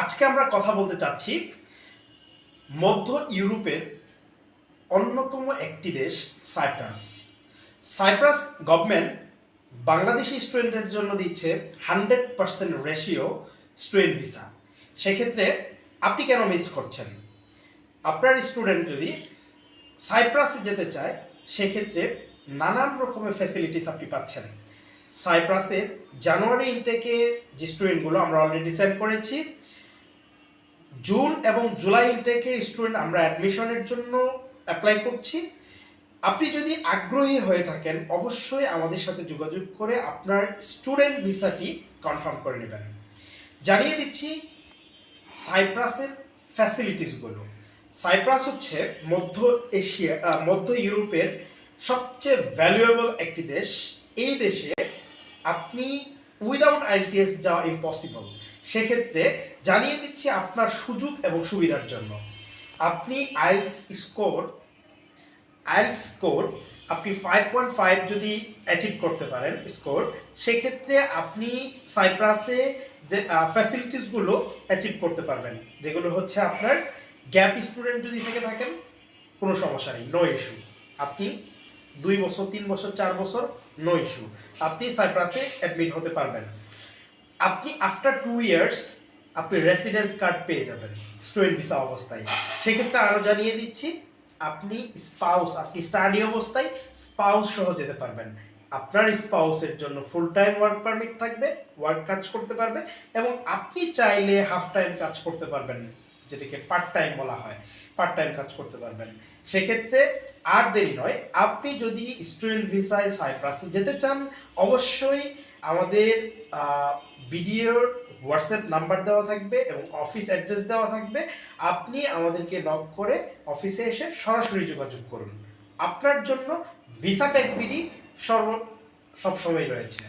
আজকে আমরা কথা বলতে চাচ্ছি মধ্য ইউরোপের অন্যতম একটি দেশ, সাইপ্রাস। সাইপ্রাস গভর্নমেন্ট বাংলাদেশি স্টুডেন্টের জন্য দিচ্ছে hundred percent ratio student visa সেক্ষেত্রে আপনি কেন মিস করছেন? আপনার স্টুডেন্ট যদি সাইপ্রাসে যেতে চায়, সেক্ষেত্রে নানান রকমের ফ্যাসিলিটিস আপনি পাচ্ছেন। সাইপ্রাসে জানুয়ারি ইনটেকে যে স্টুডেন্টগুলো আমরা অলরেডি সেন্ড করেছি, জুন এবং জুলাই ইনটেকের স্টুডেন্ট আমরা অ্যাডমিশনের জন্য অ্যাপ্লাই করছি। আপনি যদি আগ্রহী হয়ে থাকেন, অবশ্যই আমাদের সাথে যোগাযোগ করে আপনার স্টুডেন্ট ভিসাটি কনফার্ম করে নেবেন। জানিয়ে দিচ্ছি, সাইপ্রাসের ফ্যাসিলিটিসগুলো সাইপ্রাস হচ্ছে মধ্য এশিয়া মধ্য ইউরোপের সবচেয়ে ভ্যালুয়েবল একটি দেশ। এই দেশে আপনি উইদাউট আইএলটিএস যাওয়া ইম্পসিবল সেক্ষেত্রে জানিয়ে দিচ্ছি আপনার সুযোগ এবং সুবিধার জন্য। আপনি আইএলস স্কোর আইএলস স্কোর আপনি ফাইভ পয়েন্ট ফাইভ যদি অ্যাচিভ করতে পারেন স্কোর সেক্ষেত্রে আপনি সাইপ্রাসে যে ফ্যাসিলিটিসগুলো অ্যাচিভ করতে পারবেন। যেগুলো হচ্ছে আপনার গ্যাপ স্টুডেন্ট যদি থেকে থাকেন, কোনো সমস্যা নেই নো ইস্যু আপনি দুই বছর, তিন বছর, চার বছর নো ইস্যু আপনি সাইপ্রাসে অ্যাডমিট হতে পারবেন। আপনি আফটার টু ইয়ার্স আপনি রেসিডেন্স কার্ড পেয়ে যাবেন স্টুডেন্ট ভিসা অবস্থায়। সেক্ষেত্রে আরও জানিয়ে দিচ্ছি, আপনি স্পাউস আপনি স্টাডি অবস্থায় স্পাউস সহ যেতে পারবেন। আপনার স্পাউসের জন্য ফুল টাইম ওয়ার্ক পারমিট থাকবে ওয়ার্ক কাজ করতে পারবে এবং আপনি চাইলে হাফ টাইম কাজ করতে পারবেন, যেটাকে পার্ট টাইম বলা হয় পার্ট টাইম কাজ করতে পারবেন। সেক্ষেত্রে আর দেরি নয়, আপনি যদি স্টুডেন্ট ভিসায় সাইপ্রাসে যেতে চান, অবশ্যই আমাদের ভিডিওর হোয়াটসঅ্যাপ নাম্বার দেওয়া থাকবে এবং অফিস অ্যাড্রেস দেওয়া থাকবে। আপনি আমাদেরকে নক করে অফিসে এসে সরাসরি যোগাযোগ করুন। আপনার জন্য ভিসা ট্যাগ বিডি সর্ব, সবসময় রয়েছে।